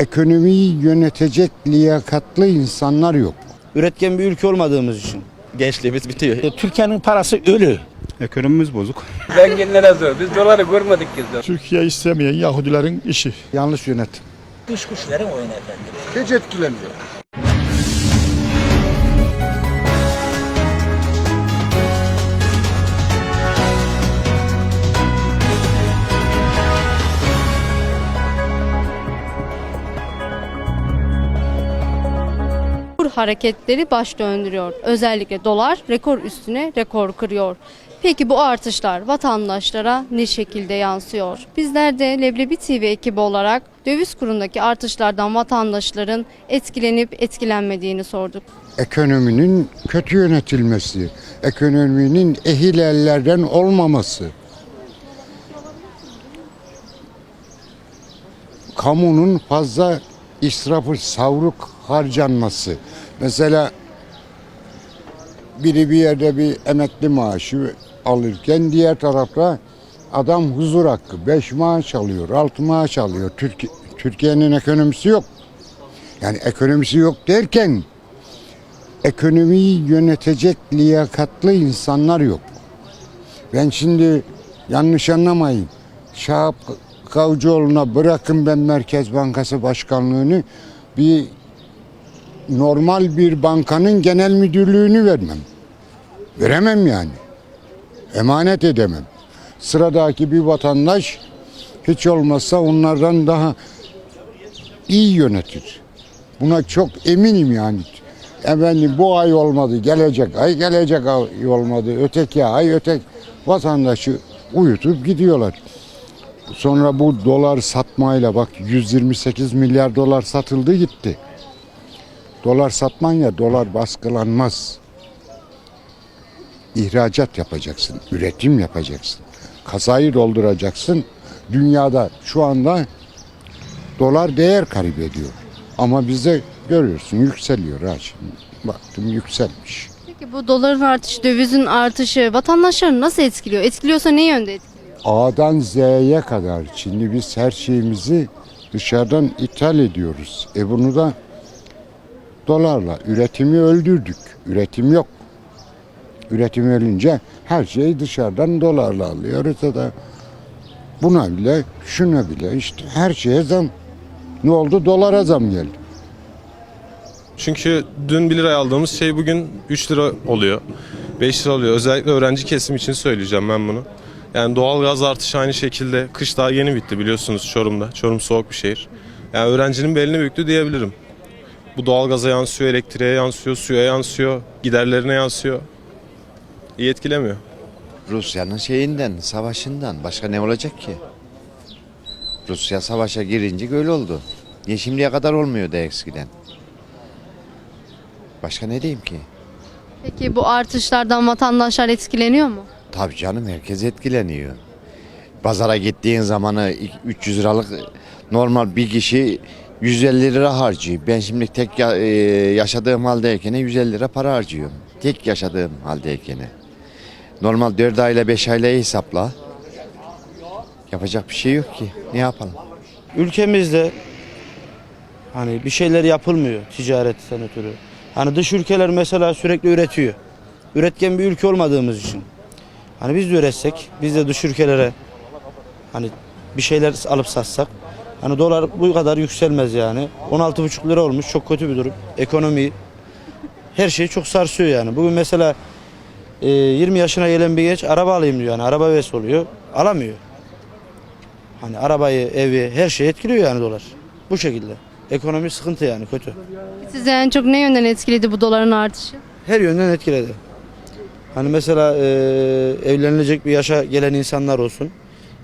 Ekonomiyi yönetecek liyakatlı insanlar yok. Üretken bir ülke olmadığımız için gençliğimiz bitiyor. Türkiye'nin parası ölü. Ekonomimiz bozuk. Zenginlere zor. Biz doları görmedik ki. Türkiye istemeyen Yahudilerin işi. Yanlış yönetim. Dış güçlerin oyunu efendim. Hiç etkilemiyor. Hareketleri baş döndürüyor. Özellikle dolar rekor üstüne rekor kırıyor. Peki bu artışlar vatandaşlara ne şekilde yansıyor? Bizler de Leblebi TV ekibi olarak döviz kurundaki artışlardan vatandaşların etkilenip etkilenmediğini sorduk. Ekonominin kötü yönetilmesi, ekonominin ehil ellerden olmaması, kamunun fazla israfı, savruk harcanması. Mesela biri bir yerde bir emekli maaşı alırken diğer tarafta adam huzur hakkı. Beş maaş alıyor, altı maaş alıyor. Türkiye, Türkiye'nin ekonomisi yok. Yani ekonomisi yok derken ekonomiyi yönetecek liyakatlı insanlar yok. Ben şimdi yanlış anlamayın. Şahap Kavcıoğlu'na bırakın ben Merkez Bankası Başkanlığını bir normal bir bankanın genel müdürlüğünü vermem. Veremem yani. Emanet edemem. Sıradaki bir vatandaş hiç olmazsa onlardan daha iyi yönetir. Buna çok eminim yani. Efendim bu ay olmadı, gelecek ay, gelecek ay olmadı, öteki ay, ötek vatandaşı uyutup gidiyorlar. Sonra bu dolar satmayla bak 128 milyar dolar satıldı gitti. Dolar satman ya dolar baskılanmaz. İhracat yapacaksın, üretim yapacaksın. Kasayı dolduracaksın. Dünyada şu anda dolar değer kaybediyor. Ama bizde görüyorsun yükseliyor ha şimdi. Baktım yükselmiş. Peki bu doların artışı, dövizin artışı vatandaşları nasıl etkiliyor? Etkiliyorsa ne yönde etkiliyor? A'dan Z'ye kadar şimdi biz her şeyimizi dışarıdan ithal ediyoruz. E bunu da dolarla üretimi öldürdük. Üretim yok. Üretim ölünce her şeyi dışarıdan dolarla alıyoruz ya da buna bile şuna bile işte her şeye zam. Ne oldu? Dolara zam geldi. Çünkü dün 1 liraya aldığımız şey bugün 3 lira oluyor. 5 lira oluyor. Özellikle öğrenci kesim için söyleyeceğim ben bunu. Yani doğal gaz artışı aynı şekilde. Kış daha yeni bitti biliyorsunuz Çorum'da. Çorum soğuk bir şehir. Yani öğrencinin belini büktü diyebilirim. Bu doğal gaza yansıyor, elektriğe yansıyor, suya yansıyor, giderlerine yansıyor. İyi etkilemiyor. Rusya'nın şeyinden, savaşından. Başka ne olacak ki? Rusya savaşa girince böyle oldu. Niye şimdiye kadar olmuyordu eskiden? Başka ne diyeyim ki? Peki bu artışlardan vatandaşlar etkileniyor mu? Tabii canım herkes etkileniyor. Pazara gittiğin zamanı 300 liralık normal bir kişi 150 lira harcıyor. Ben şimdi tek ya- e, yaşadığım haldeyken 150 lira para harcıyorum. Tek yaşadığım haldeyken. Normal 4 ayla 5 ayla hesapla. Yapacak bir şey yok ki. Ne yapalım? Ülkemizde hani bir şeyler yapılmıyor ticaretten ötürü. Hani dış ülkeler mesela sürekli üretiyor. Üretken bir ülke olmadığımız için. Hani biz de üretsek, biz de dış ülkelere hani bir şeyler alıp satsak hani dolar bu kadar yükselmez yani. 16,5 lira olmuş çok kötü bir durum. Ekonomi her şey çok sarsıyor yani. Bugün mesela e, 20 yaşına gelen bir genç araba alayım diyor yani araba ves oluyor. Alamıyor. Hani arabayı, evi, her şeyi etkiliyor yani dolar. Bu şekilde. Ekonomi sıkıntı yani kötü. Sizi en çok ne yönden etkiledi bu doların artışı? Her yönden etkiledi. Hani mesela e, evlenilecek bir yaşa gelen insanlar olsun.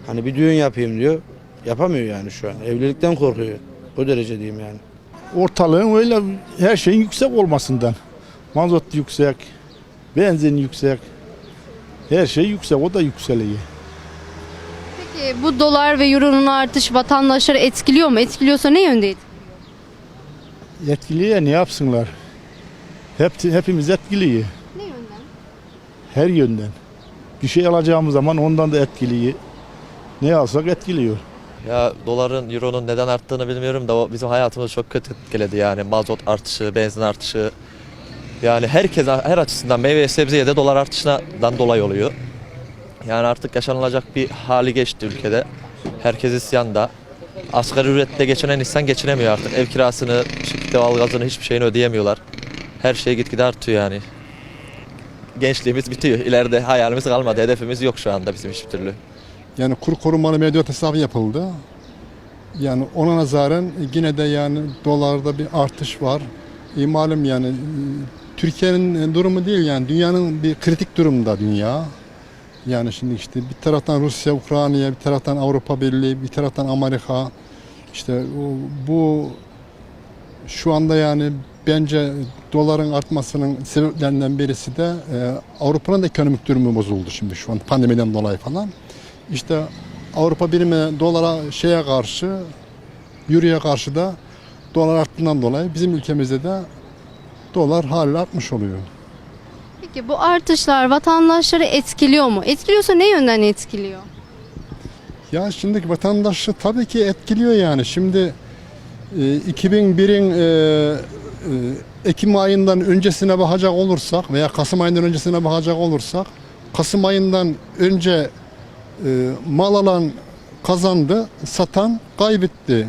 Hani bir düğün yapayım diyor. Yapamıyor yani şu an. Evlilikten korkuyor. O derece diyeyim yani. Ortalığın öyle her şeyin yüksek olmasından. Mazot yüksek, benzin yüksek. Her şey yüksek, o da yükseliyor. Peki bu dolar ve euronun artışı vatandaşları etkiliyor mu? Etkiliyorsa ne yönde etkiliyor? Etkiliyor ne yapsınlar? Hep, hepimiz etkiliyor. Ne yönden? Her yönden. Bir şey alacağımız zaman ondan da etkiliyor. Ne alsak etkiliyor. Ya doların, euronun neden arttığını bilmiyorum da o bizim hayatımızı çok kötü etkiledi yani. Mazot artışı, benzin artışı. Yani herkes her açısından meyve sebzeye de dolar artışından dolayı oluyor. Yani artık yaşanılacak bir hali geçti ülkede. Herkes isyanda. Asgari ücretle geçinen insan geçinemiyor artık. Ev kirasını, ışık, doğalgazını hiçbir şeyini ödeyemiyorlar. Her şey gitgide artıyor yani. Gençliğimiz bitiyor. İleride hayalimiz kalmadı. Hedefimiz yok şu anda bizim hiçbir türlü. Yani kur korumalı mevduat hesabı yapıldı. Yani ona nazaran yine de yani dolarda bir artış var. E, malum yani e, Türkiye'nin durumu değil yani dünyanın bir kritik durumda dünya. Yani şimdi işte bir taraftan Rusya, Ukrayna, bir taraftan Avrupa Birliği, bir taraftan Amerika. İşte bu şu anda yani bence doların artmasının sebeplerinden birisi de e, Avrupa'nın da ekonomik durumu bozuldu şimdi şu an pandemiden dolayı falan. İşte Avrupa birimi dolara şeye karşı, euroya karşı da dolar arttığından dolayı bizim ülkemizde de dolar hala artmış oluyor. Peki bu artışlar vatandaşları etkiliyor mu? Etkiliyorsa ne yönden etkiliyor? Ya şimdiki vatandaşı tabii ki etkiliyor yani. Şimdi e, 2001'in e, e, Ekim ayından öncesine bakacak olursak veya Kasım ayından öncesine bakacak olursak Kasım ayından önce e, mal alan kazandı, satan kaybetti.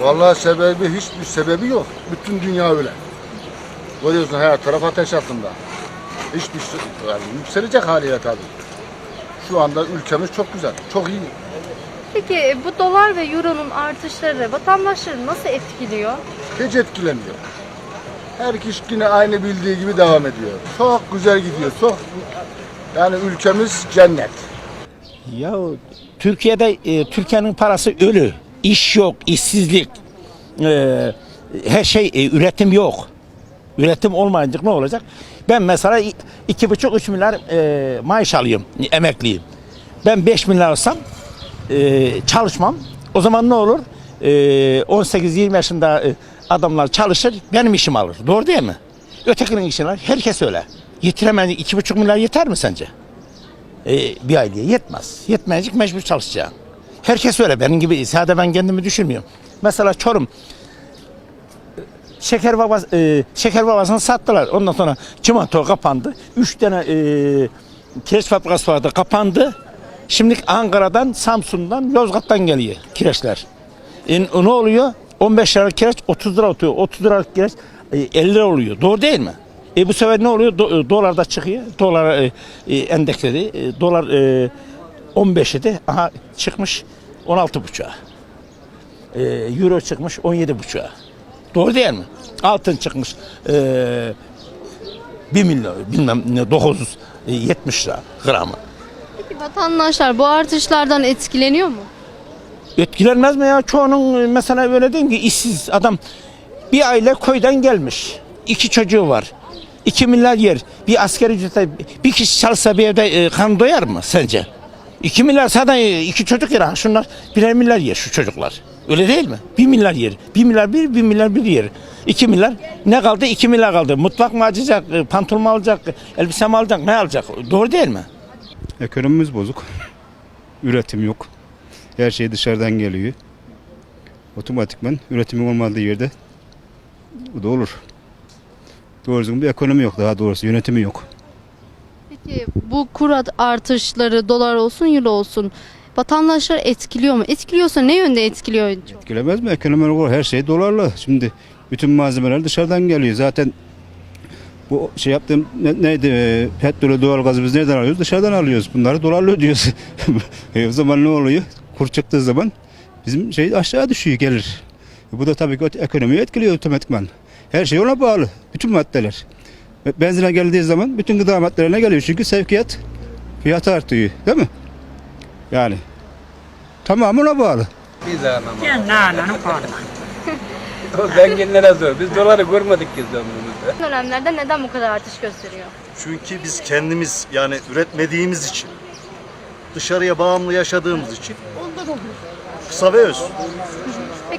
Vallahi sebebi hiçbir sebebi yok. Bütün dünya öyle. Görüyorsun her taraf ateş altında. Hiçbir şey, yani yükselecek haliyle tabii. Şu anda ülkemiz çok güzel, çok iyi. Peki bu dolar ve euronun artışları vatandaşları nasıl etkiliyor? Hiç etkilemiyor. Her kişi yine aynı bildiği gibi devam ediyor. Çok güzel gidiyor, çok yani ülkemiz cennet. Ya Türkiye'de e, Türkiye'nin parası ölü. İş yok, işsizlik. E, her şey e, üretim yok. Üretim olmayınca ne olacak? Ben mesela iki buçuk üç milyar e, maaş alıyorum, emekliyim. Ben 5 milyar alsam e, çalışmam. O zaman ne olur? E, 18-20 yaşında e, adamlar çalışır, benim işimi alır. Doğru değil mi? Ötekinin işini alır. Herkes öyle. Yetiremez. iki buçuk milyar yeter mi sence? E, bir aileye yetmez. Yetmeyecek mecbur çalışacağım. Herkes öyle. Benim gibi sadece ben kendimi düşünmüyorum. Mesela Çorum şeker babası, e, şeker babasını sattılar. Ondan sonra çimento kapandı. Üç tane e, kireç fabrikası vardı kapandı. Şimdi Ankara'dan, Samsun'dan, Yozgat'tan geliyor kireçler. E, ne oluyor? 15 liralık kireç 30 lira tutuyor. 30 liralık kireç e, 50 lira oluyor. Doğru değil mi? E bu sefer ne oluyor? Do, e, dolar da çıkıyor. Dolar e, e, endeksledi. E, dolar e, 15 idi. Aha çıkmış 16 buçuğa. E, Euro çıkmış 17 buçuğa. Doğru değil mi? Altın çıkmış e, 1 milyon bilmem ne 970 lira gramı. Peki vatandaşlar bu artışlardan etkileniyor mu? Etkilenmez mi ya? Çoğunun mesela öyle diyeyim ki işsiz adam bir aile köyden gelmiş. iki çocuğu var. 2 milyar yer. Bir asker ücrete bir kişi çalışsa bir evde e, karnı doyar mı sence? 2 milyar zaten iki çocuk yer. Şunlar birer milyar yer şu çocuklar. Öyle değil mi? 1 milyar yer. 1 milyar bir, 1 milyar bir yer. 2 milyar. Ne kaldı? 2 milyar kaldı. Mutfak mı açacak? e, Pantolon mu alacak? Elbise mi alacak? Ne alacak? Doğru değil mi? Ekonomimiz bozuk. Üretim yok. Her şey dışarıdan geliyor. Otomatikman üretimi olmadığı yerde bu da olur. Doğru düzgün bir ekonomi yok daha doğrusu yönetimi yok. Peki bu kur artışları dolar olsun euro olsun vatandaşları etkiliyor mu? Etkiliyorsa ne yönde etkiliyor? en çok? Etkilemez mi? Ekonomi olarak her şey dolarlı. Şimdi bütün malzemeler dışarıdan geliyor. Zaten bu şey yaptığım ne, neydi? e, Petrolü, doğalgazı biz nereden alıyoruz? Dışarıdan alıyoruz. Bunları dolarla ödüyoruz. e o zaman ne oluyor? Kur çıktığı zaman bizim şey aşağı düşüyor gelir. E bu da tabii ki ekonomiyi etkiliyor otomatikman. Her şey ona bağlı. Bütün maddeler. Benzine geldiği zaman bütün gıda maddelerine geliyor. Çünkü sevkiyat fiyatı artıyor. Değil mi? Yani tamamı ona bağlı. Biz de anlamadık. O zenginlere zor. Biz doları görmedik ki ömrümüzde. dönemlerde neden bu kadar artış gösteriyor? Çünkü biz kendimiz yani üretmediğimiz için, dışarıya bağımlı yaşadığımız için ondan oluyor. Kısa ve öz.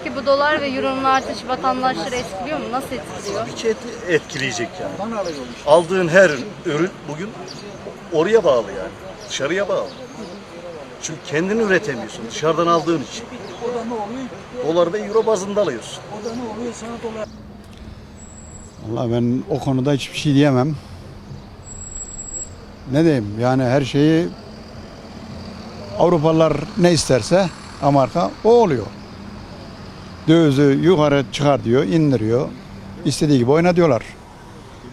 Peki bu dolar ve euronun artışı vatandaşları etkiliyor mu? Nasıl etkiliyor? Ki et- etkileyecek yani. Aldığın her ürün bugün oraya bağlı yani. Dışarıya bağlı. Çünkü kendini üretemiyorsun dışarıdan aldığın için. Doları da euro bazında alıyorsun. Vallahi ben o konuda hiçbir şey diyemem. Ne diyeyim yani her şeyi Avrupalılar ne isterse Amerika o oluyor. Dövizü yukarı çıkar diyor, indiriyor. İstediği gibi oyna diyorlar.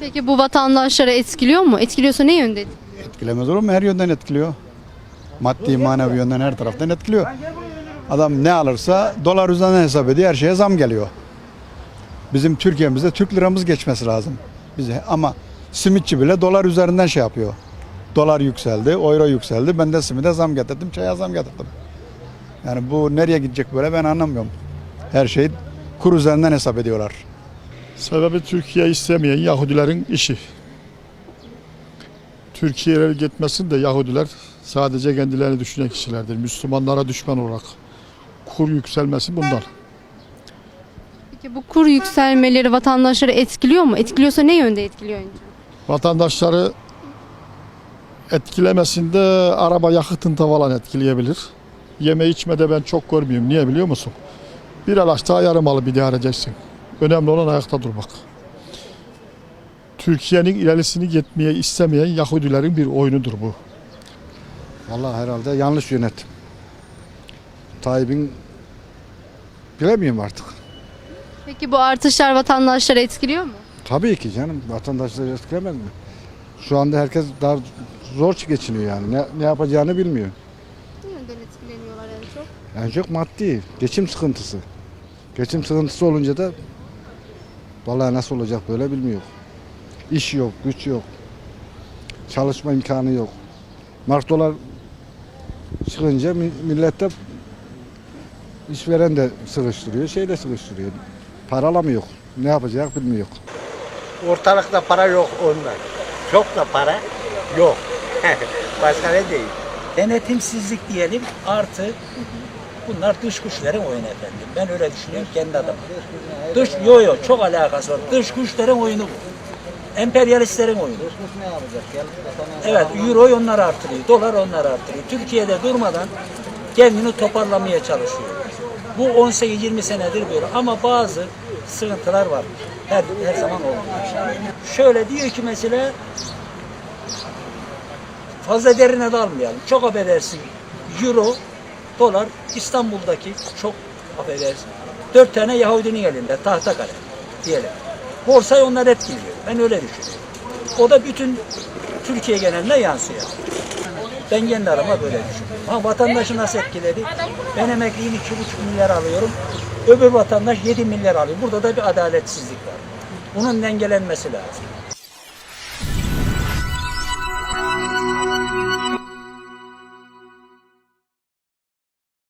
Peki bu vatandaşları etkiliyor mu? Etkiliyorsa ne yönde? Etkilemez olur mu? Her yönden etkiliyor. Maddi, manevi yönden her taraftan etkiliyor. Adam ne alırsa dolar üzerinden hesap ediyor. Her şeye zam geliyor. Bizim Türkiye'mizde Türk liramız geçmesi lazım. Bize ama simitçi bile dolar üzerinden şey yapıyor. Dolar yükseldi, euro yükseldi. Ben de simide zam getirdim, çaya zam getirdim. Yani bu nereye gidecek böyle ben anlamıyorum. Her şey kur üzerinden hesap ediyorlar. Sebebi Türkiye istemeyen Yahudilerin işi. Türkiye'ye gitmesin de Yahudiler sadece kendilerini düşünen kişilerdir. Müslümanlara düşman olarak. Kur yükselmesi bundan. Peki bu kur yükselmeleri vatandaşları etkiliyor mu? Etkiliyorsa ne yönde etkiliyor? Vatandaşları etkilemesinde araba yakıtında falan etkileyebilir. Yeme içmede ben çok görmüyorum. Niye biliyor musun? Bir alaç daha yarım alıp idare edeceksin. Önemli olan ayakta durmak. Türkiye'nin ilerisini gitmeye istemeyen Yahudilerin bir oyunudur bu. Vallahi herhalde yanlış yönetim. Tayyip'in bilemiyorum artık. Peki bu artışlar vatandaşları etkiliyor mu? Tabii ki canım vatandaşları etkilemez mi? Şu anda herkes daha zor geçiniyor yani. Ne, ne yapacağını bilmiyor. Ne yönden etkileniyorlar en çok? Yani çok maddi, geçim sıkıntısı. Geçim sıkıntısı olunca da vallahi nasıl olacak böyle bilmiyor. İş yok, güç yok. Çalışma imkanı yok. Mart dolar çıkınca mi- millette işveren de sıkıştırıyor, şey de sıkıştırıyor. Para alamıyor. Ne yapacak bilmiyor. Ortalıkta para yok ondan. Çok da para yok. Başka ne değil. Denetimsizlik diyelim artı bunlar dış güçlerin oyunu efendim. Ben öyle düşünüyorum kendi adıma. Dış, yo yo çok alakası var. Dış güçlerin oyunu bu. Emperyalistlerin oyunu. Evet, Euro'yu onlar artırıyor, dolar onlar artırıyor. Türkiye'de durmadan kendini toparlamaya çalışıyor. Bu 18-20 senedir böyle ama bazı sıkıntılar var. Her, her zaman olmuyor. Şöyle diyor ki mesela fazla derine dalmayalım. Çok affedersin. Euro, dolar İstanbul'daki çok affedersin. Dört tane Yahudinin elinde tahta kalem diyelim. Borsayı onlar etkiliyor. Ben öyle düşünüyorum. O da bütün Türkiye genelinde yansıyor. Ben kendi adıma böyle düşünüyorum. Ha vatandaşı nasıl etkiledi? Ben emekliyim iki buçuk milyar alıyorum. Öbür vatandaş 7 milyar alıyor. Burada da bir adaletsizlik var. Bunun dengelenmesi lazım.